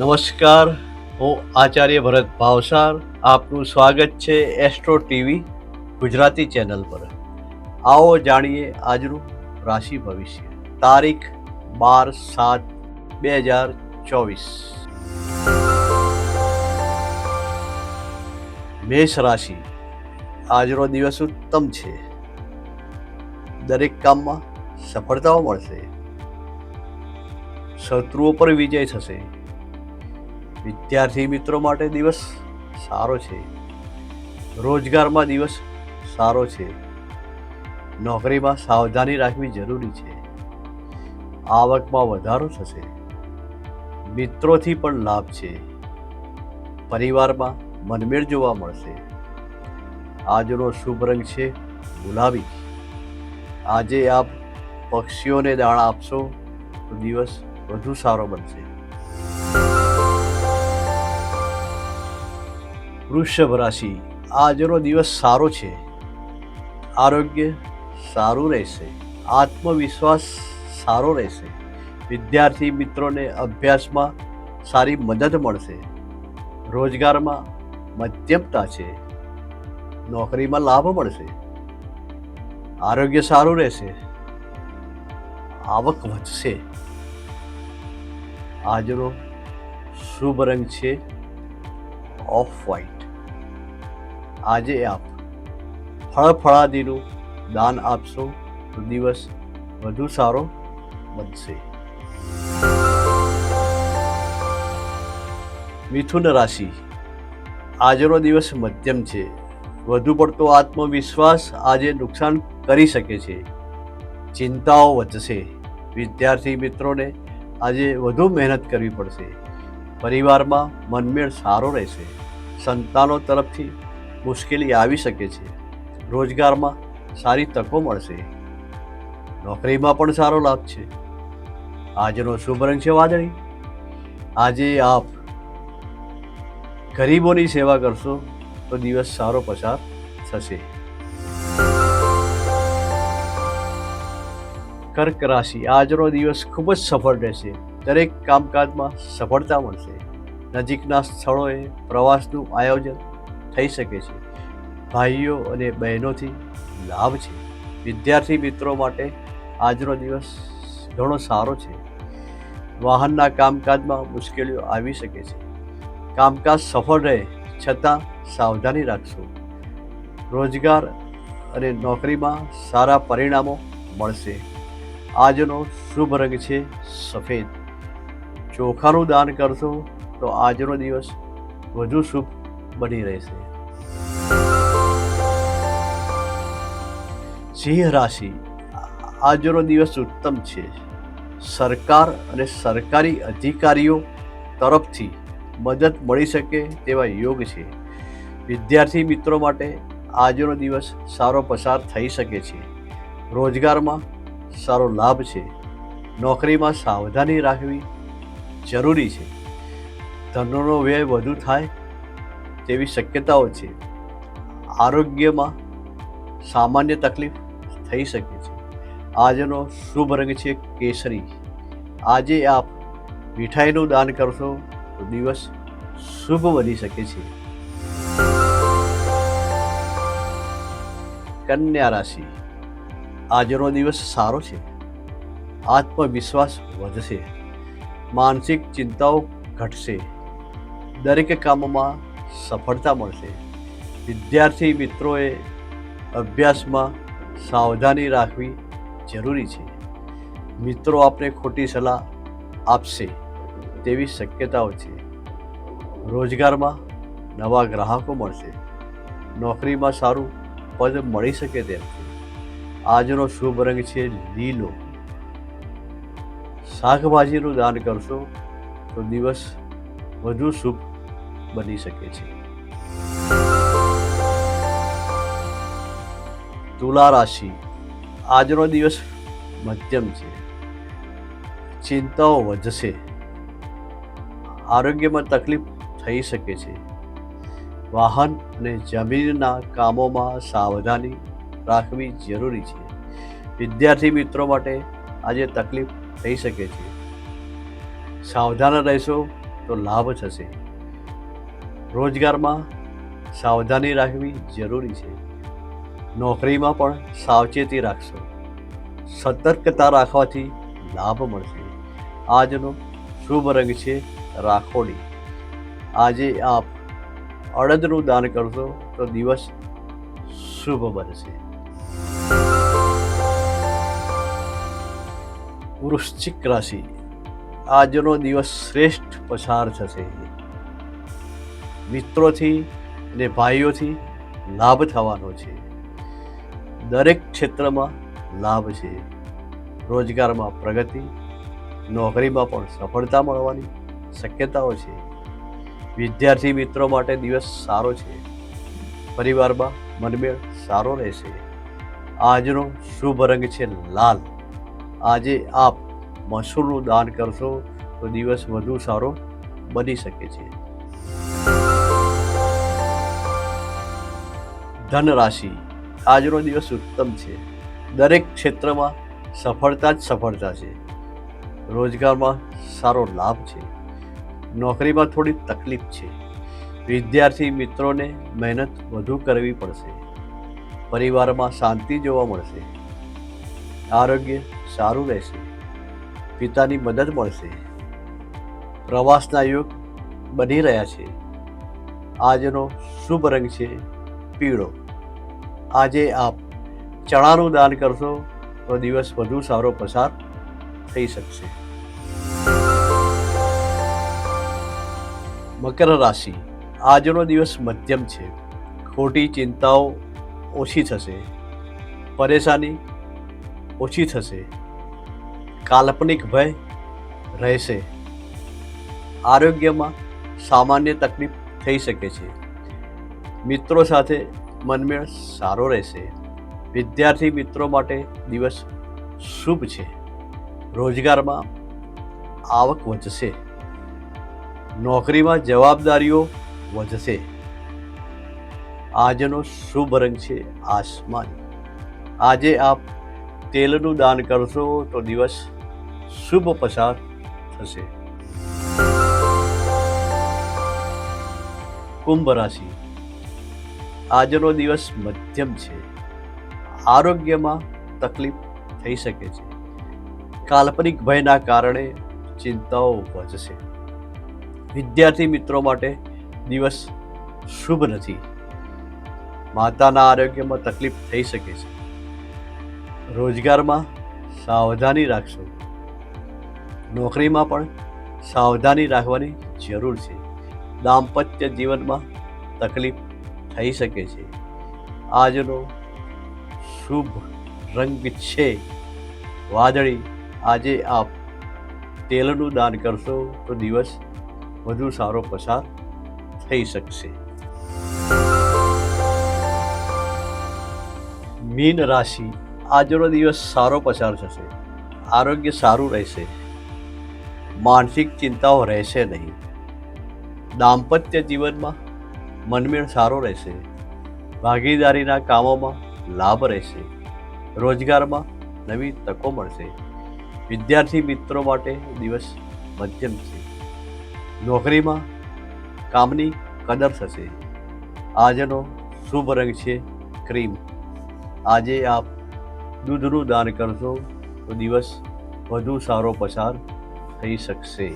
નમસ્કાર, હું આચાર્ય ભરત ભાવસાર, આપનું સ્વાગત છે એસ્ટ્રો ટીવી ગુજરાતી ચેનલ પર. આવો જાણીએ આજનું રાશિ ભવિષ્ય. તારીખ બાર સાત બે હજાર ચોવીસ. મેષ રાશિ. આજનો દિવસ ઉત્તમ છે. દરેક કામમાં સફળતાઓ મળશે. શત્રુઓ પર વિજય થશે. વિદ્યાર્થી મિત્રો માટે દિવસ સારો છે. રોજગારમાં દિવસ સારો છે. નોકરીમાં સાવધાની રાખવી જરૂરી છે. આવકમાં વધારો થશે. મિત્રોથી પણ લાભ છે. પરિવારમાં મનમેળ જોવા મળશે. આજનો શુભ રંગ છે ગુલાબી. આજે આપ પક્ષીઓને દાણા આપશો તો દિવસ વધુ સારો બનશે. વૃષભ રાશિ આજનો દિવસ સારો છે. આરોગ્ય સારું રહેશે. આત્મવિશ્વાસ સારો રહેશે. વિદ્યાર્થી મિત્રોને અભ્યાસમાં સારી મદદ મળશે. રોજગારમાં મધ્યમતા છે. નોકરીમાં લાભ મળશે. આરોગ્ય સારું રહેશે. આવક વધશે. આજનો શુભ રંગ છે ઓફ વ્હાઇટ આજે આપ ફળ ફળાદીનું દાન આપશો તો દિવસ વધુ સારો બનશે. મિથુન રાશિ. આજનો દિવસ મધ્યમ છે. વધુ પડતો આત્મવિશ્વાસ આજે નુકસાન કરી શકે છે. ચિંતાઓ વધશે. વિદ્યાર્થી મિત્રોને આજે વધુ મહેનત કરવી પડશે. પરિવારમાં મનમેળ સારો રહેશે. સંતાનો તરફથી મુશ્કેલી આવી શકે છે. રોજગારમાં સારી તકો મળશે. નોકરીમાં પણ સારો લાભ છે. આજનો શુભ રંગ છે વાદળી. આજે આપ ગરીબોની સેવા કરશો તો દિવસ સારો પસાર થશે. કર્ક રાશિ આજનો દિવસ ખૂબ જ સફળ રહેશે. દરેક કામકાજમાં સફળતા મળશે. નજીકના સ્થળોએ પ્રવાસનું આયોજન થઈ શકે છે. ભાઈઓ અને બહેનોથી લાભ છે. વિદ્યાર્થી મિત્રો માટે આજનો દિવસ ઘણો સારો છે. વાહનના કામકાજમાં મુશ્કેલીઓ આવી શકે છે. કામકાજ સફળ રહે છતાં સાવધાની રાખશો. રોજગાર અને નોકરીમાં સારા પરિણામો મળશે. આજનો શુભ રંગ છે સફેદ. ચોખાનું દાન કરશો તો આજનો દિવસ વધુ શુભ બની રહેશે. સિંહ રાશિ, આજનો દિવસ ઉત્તમ છે. સરકાર અને સરકારી અધિકારીઓ તરફથી મદદ મળી શકે તેવા યોગ છે. વિદ્યાર્થી મિત્રો માટે આજનો દિવસ સારો પસાર થઈ શકે છે. રોજગારમાં સારો લાભ છે. નોકરીમાં સાવધાની રાખવી જરૂરી છે. ધનનો વ્યય વધુ થાય તેવી શક્યતાઓ છે, આરોગ્યમાં સામાન્ય તકલીફ થઈ શકે છે. આજનો શુભ રંગ છે કેસરી. આજે આપ મીઠાઈનું દાન કરશો તો દિવસ શુભ બની શકે છે. કન્યા રાશિ. આજનો દિવસ સારો છે. આત્મવિશ્વાસ વધશે. માનસિક ચિંતાઓ ઘટશે. દરેક કામમાં સફળતા મળશે. વિદ્યાર્થી મિત્રોએ અભ્યાસમાં સાવધાની રાખવી જરૂરી છે. મિત્રો આપણે ખોટી સલાહ આપશે તેવી શક્યતાઓ છે. રોજગારમાં નવા ગ્રાહકો મળશે. નોકરીમાં સારું પદ મળી શકે તેમ છે. આજનો શુભ રંગ છે લીલો. શાકભાજીનું દાન કરશો તો દિવસ વધુ શુભ બની શકે છે. તુલા રાશિ. આજનો દિવસ મધ્યમ છે. ચિંતાઓ વધશે. આરોગ્યમાં તકલીફ થઈ શકે છે. વાહન અને જમીનના કામોમાં સાવધાની રાખવી જરૂરી છે. વિદ્યાર્થી મિત્રો માટે આજે તકલીફ થઈ શકે છે. સાવધાન રહેશો તો લાભ થશે. રોજગારમાં સાવધાની રાખવી જરૂરી છે. નોકરીમાં પણ સાવચેતી રાખશો. સતર્કતા રાખવાથી લાભ મળશે. આજનો શુભ રંગ છે રાખોડી. આજે આપ અડદનું દાન કરશો તો દિવસ શુભ બનશે. વૃશ્ચિક રાશિ. આજનો દિવસ શ્રેષ્ઠ પસાર થશે. મિત્રોથી અને ભાઈઓથી લાભ થવાનો છે. દરેક ક્ષેત્રમાં લાભ છે. રોજગારમાં પ્રગતિ, નોકરીમાં પણ સફળતા મળવાની શક્યતાઓ છે. વિદ્યાર્થી મિત્રો માટે દિવસ સારો છે. પરિવારમાં મનમેળ સારો રહેશે. આજનો શુભ રંગ છે લાલ. આજે આપ મસૂરનું દાન કરશો તો દિવસ વધુ સારો બની શકે છે. ધન રાશિ આજનો દિવસ ઉત્તમ છે. દરેક ક્ષેત્રમાં સફળતા જ સફળતા છે. રોજગારમાં સારો લાભ છે. નોકરીમાં થોડી તકલીફ છે. વિદ્યાર્થી મિત્રોને મહેનત વધુ કરવી પડશે. પરિવારમાં શાંતિ જોવા મળશે. આરોગ્ય સારું રહેશે. પિતાની મદદ મળશે. પ્રવાસના યોગ બની રહ્યા છે. આજનો શુભ રંગ છે. પીળો. આજે આપ ચણાનું દાન કરશો તો દિવસ વધુ સારો પસાર થઈ શકશે. મકર રાશિ. આજનો દિવસ મધ્યમ છે. ખોટી ચિંતાઓ ઓછી થશે. પરેશાની ઓછી થશે. કાલ્પનિક ભય રહેશે. આરોગ્યમાં સામાન્ય તકલીફ થઈ શકે છે. મિત્રો સાથે મનમેળ સારો રહેશે. વિદ્યાર્થી મિત્રો માટે દિવસ શુભ છે. રોજગારમાં આવક વધશે. નોકરીમાં જવાબદારીઓ વધશે. આજનો શુભ રંગ છે આસમાની. આજે આપ તેલનું દાન કરશો તો દિવસ શુભ પસાર થશે. કુંભ રાશિ. આજનો દિવસ મધ્યમ છે. આરોગ્યમાં તકલીફ થઈ શકે છે. કાલ્પનિક ભયના કારણે ચિંતાઓ વધશે. વિદ્યાર્થી મિત્રો માટે દિવસ શુભ નથી. માતાના આરોગ્યમાં તકલીફ થઈ શકે છે. રોજગારમાં સાવધાની રાખશો. નોકરીમાં પણ સાવધાની રાખવાની જરૂર છે. દાંપત્ય જીવનમાં તકલીફ થઈ શકે છે. આજનો શુભ રંગ છે. વાદળી. આજે આપ તેલનું દાન કરશો તો દિવસ વધુ સારો પસાર થઈ શકશે. મીન રાશિ. આજનો દિવસ સારો પસાર થશે. આરોગ્ય સારું રહેશે. માનસિક ચિંતાઓ રહેશે નહીં. દાંપત્ય જીવનમાં મનમેળ સારો રહેશે. ભાગીદારીના કામોમાં લાભ રહેશે. રોજગારમાં નવી તકો મળશે. વિદ્યાર્થી મિત્રો માટે દિવસ મધ્યમ છે. નોકરીમાં કામની કદર થશે. આજનો શુભ રંગ છે ક્રીમ. આજે આપ દૂધનું દાન કરશો તો દિવસ વધુ સારો પસાર થઈ શકશે.